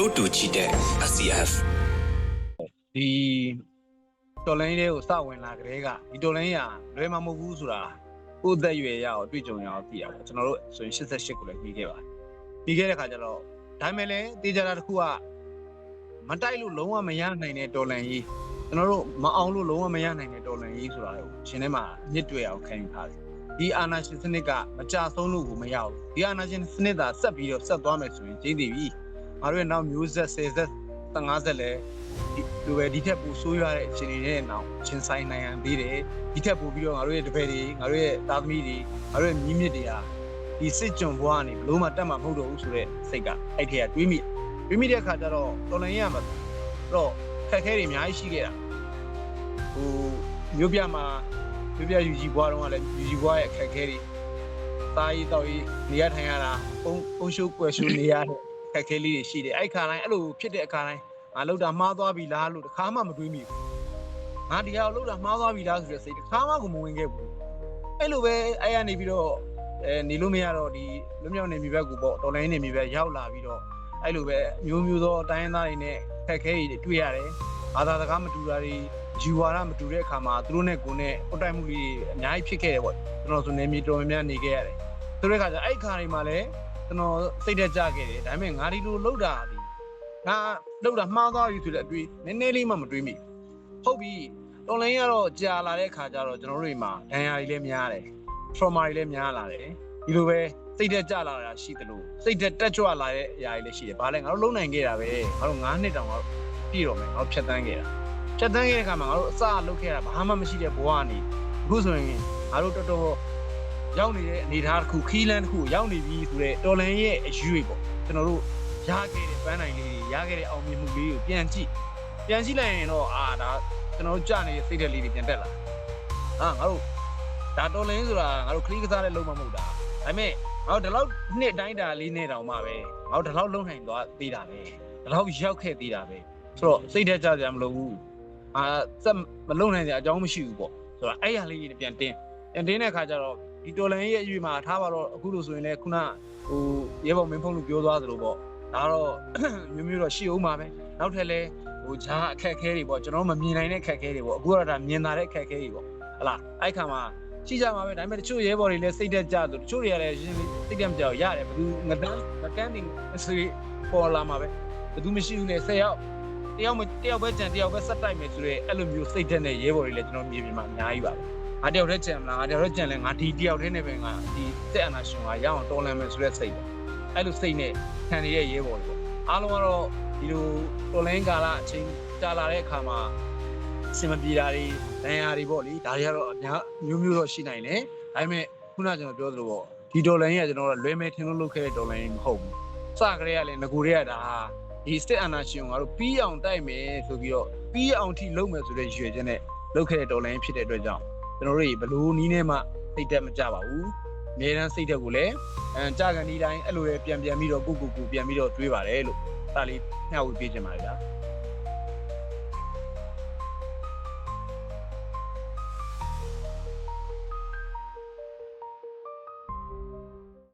တို့တူချီတဲ့ SCF ဒီတော်လိုင်းလေးကိုစဝင်လာကြတဲ့ကဒီတော်လိုင်းရလွယ်မှာမဟုတ်ဘူးဆိုတာကိုယ်သက်ရွယ်ရအောင်တွေ့ကြုံရအောင်သိရပါကျွန်တော်တို့ဆိုရင်88ကိုလည်းပြီးခဲ့ပါတယ်ပြီးခဲ့တဲ့ခါကျတော့ဒါမဲ့လည်းတေးကြတာတစ်ခုကမတိုက်လို့လုံးဝမရနိုင်တဲ့တော်လန်ကြီးကျွန်တော်တို့မအောင်လို့လုံးဝမရနိုင်တဲ့တော်လန်ကြီးဆိုတာကိုရှင်ထဲမှာညစ်တွေ့အောင်ခံယူထားတယ်ဒီအာနာရှင်စနစ်ကမကြဆုံးလို့ကိုမရဘူးဒီအာနာရှင်စနစ်သာဆက်ပြီးတော့ဆက်သွားမယ်ဆိုရင်ကျင်းတည်ပြီ ငါတို့ရဲ့နောက်မျိုးဆက်10ဆက်15ဆက်လဲဒီလိုပဲဒီထက်ပိုဆိုးရွားတဲ့အခြေအနေနဲ့နောက်ရှင်ဆိုင်နိုင်ရန်သေးတယ်ဒီထက်ပိုပြီးတော့ငါတို့ရဲ့တပည့်တွေငါတို့ရဲ့သားသမီးတွေငါတို့ရဲ့မြင်းမြစ်တွေဟာဒီစစ်ကြုံဘွားကနေဘလို့မှတတ်မှာမဟုတ်တော့ဘူးဆိုတဲ့စိတ်ကအဲ့ထက်ကတွေးမိတွေးမိတဲ့အခါကျတော့တော်လိုင်းရမှာတော့ခက်ခဲတွေအများကြီးရှိခဲ့တာဟိုမြို့ပြမှာမြို့ပြယူကြီးဘွားတော့ကလည်းယူကြီးဘွားရဲ့အခက်ခဲတွေသားရေးတောက်ရေးနေရထိုင်ရတာပုံပုံရှုပ်ကွယ်ရှုပ်နေရတဲ့အခ က်ခဲလေးတွေရှိတယ်အဲ့ခါတိုင်းအဲ့လိုဖြစ်တဲ့အခါတိုင်းငါလောက်တာမှားသွားပြီလားလို့တခါမှမတွေးမိဘူးငါဒီဟာကိုလောက်တာမှားသွားပြီလားဆိုတဲ့စိတ်တခါမှကိုမဝင်ခဲ့ဘူးအဲ့လိုပဲအဲ့ရနေပြီးတော့အဲနေလို့မရတော့ဒီလွမြောက်နေမိဘကူပေါ့တော်လိုင်းနေမိဘရောက်လာပြီးတော့အဲ့လိုပဲမျိုးမျိုးသောတိုင်းရင်းသားတွေနဲ့ခက်ခဲတွေတွေ့ရတယ်ဘာသာစကားမတူတာတွေယူဝါဒမတူတဲ့အခါမှာသူတို့နဲ့ကိုယ်နဲ့ပုတ်တိုက်မှုလေးတွေအများကြီးဖြစ်ခဲ့တယ်ပေါ့ကျွန်တော်ဆိုနေမြေတော်များများနေခဲ့ရတယ်ဆိုတဲ့အခါကျအဲ့ခါတွေမှာလည်း ကျွန်တော်စိတ်တက်ကြခဲ့တယ်ဒါပေမဲ့ငါဒီလိုလောက်တာဒီငါလောက်တာမှားသွားပြီဆိုတဲ့အတွေ့နည်းနည်းလေးမှမတွေးမိဟုတ်ပြီတော်လိုင်းကတော့ကြာလာတဲ့အခါကျတော့ကျွန်တော်တို့တွေမှာဒဏ်ရာတွေလည်းများတယ် trauma တွေလည်းများလာတယ်ဒီလိုပဲစိတ်တက်ကြလာတာရှိသလိုစိတ်တက်တက်ကြွလာတဲ့အရာတွေလည်းရှိတယ်ဘာလဲငါတို့လုံနိုင်ခဲ့တာပဲငါတို့9နှစ်တောင်ငါတို့ပြည့်တော့မယ်ငါတို့ဖြတ်တန်းခဲ့တာဖြတ်တန်းခဲ့တဲ့အခါမှာငါတို့အစလုပ်ခဲ့တာဘာမှမရှိတဲ့ဘဝကနေအခုဆိုရင်ငါတို့တော်တော် ရောက်နေတဲ့အနေအထားတစ်ခုခီးလန်းတစ်ခုရောက်နေပြီဆိုတော့တော်လန်ရဲ့အရွေပေါ့ကျွန်တော်တို့ရခဲ့တဲ့ပန်းနိုင်လေးတွေရခဲ့တဲ့အောင်မြင်မှုလေးကိုပြန်ကြည့်ပြန်ကြည့်လိုက်ရင်တော့အာဒါကျွန်တော်တို့ကြာနေတဲ့စိတ်သက်လေးတွေပြန်တက်လာဟာငါတို့ဒါတော်လင်းဆိုတာငါတို့ခလီးကစားတဲ့လုံးမမဟုတ်တာဒါပေမဲ့ငါတို့ဒီလောက်နှစ်တိုင်းတာလေးနဲ့တောင်မှပဲငါတို့ဒီလောက်လုံးနိုင်သွားသေးတာပဲဒီလောက်ရောက်ခဲ့သေးတာပဲဆိုတော့စိတ်ထက်ကြကြမလို့ဘူးအာစက်မလုံးနိုင်တဲ့အကြောင်းမရှိဘူးပေါ့ဆိုတော့အဲ့ရလေးကြီးပြန်တင်းပြန်တင်းတဲ့အခါကျတော့ ဒီတော်လန်ရဲ့အရွေမှာထားပါတော့အခုလို့ဆိုရင်လည်းခုနဟိုရဲဘော်မင်းဖုံးလို့ပြောသွားသလိုပေါ့ဒါတော့မျိုးမျိုးတော့ရှိအောင်ပါပဲနောက်ထပ်လဲဟိုဂျာအခက်အခဲတွေပေါ့ကျွန်တော်မမြင်နိုင်တဲ့အခက်အခဲတွေပေါ့အခုကတော့ဒါမြင်လာတဲ့အခက်အခဲတွေပေါ့ဟလာအဲ့ခါမှာရှိကြမှာပဲဒါပေမဲ့တချို့ရဲဘော်တွေလည်းစိတ်တက်ကြသူတချို့တွေကလည်းရှင်းလေးစိတ်တက်မကြောက်ရတယ်ဘယ်သူငဒန်းငကန်းတင်ဆွေပေါ်လာမှာပဲဘယ်သူမရှိဘူးနဲ့၁၀ယောက်တယောက်မတယောက်ပဲကြံတယောက်ပဲဆက်တိုက်မယ်ဆိုရဲအဲ့လိုမျိုးစိတ်တက်တဲ့ရဲဘော်တွေလည်းကျွန်တော်မြေပြင်မှာအများကြီးပါပဲ ငါတယောက်တည်းကြံမလားငါတယောက်တည်းကြံလဲငါဒီတယောက်တည်းနဲ့ပဲငါဒီတက်အနာရှင်ကရအောင်တော်လန်မယ်ဆိုတဲ့စိတ်ပဲအဲ့လိုစိတ်နဲ့ခံနေတဲ့ရဲဘော်တွေပေါ့အားလုံးကတော့ဒီလိုတော်လန်ကာလအချိန်ကြာလာတဲ့အခါမှာအစင်မပြေတာတွေဒဏ်ရာတွေပေါ့လေဒါတွေကတော့အများမျိုးမျိုးတော့ရှိနိုင်တယ်ဒါပေမဲ့ခုနကကျွန်တော်ပြောသလိုပေါ့ဒီဒေါ်လာရင်းကကျွန်တော်တို့လွဲမဲထင်လို့လုပ်ခဲ့တဲ့ဒေါ်လာရင်းမဟုတ်ဘူးစကရေကလည်းငကိုတွေကဒါဒီစတစ်အနာရှင်ကိုငါတို့ပြီးအောင်တိုက်မယ်ဆိုပြီးတော့ပြီးအောင်ထိလုပ်မယ်ဆိုတဲ့ရွေချက်နဲ့လုပ်ခဲ့တဲ့ဒေါ်လာရင်းဖြစ်တဲ့အတွက်ကြောင့် ကျွန်တော်တို့ဘလို့နီးနေမှစိတ်တက်မကြပါဘူးအများတန်းစိတ်တက်ကိုလည်းအဲကြာကန်ဒီတိုင်းအဲ့လိုပဲပြန်ပြန်ပြီးတော့ကိုကိုကိုပြန်ပြီးတော့တွေးပါတယ်လို့ဒါလေးမျှဝေပေးချင်ပါတယ်ဗျာ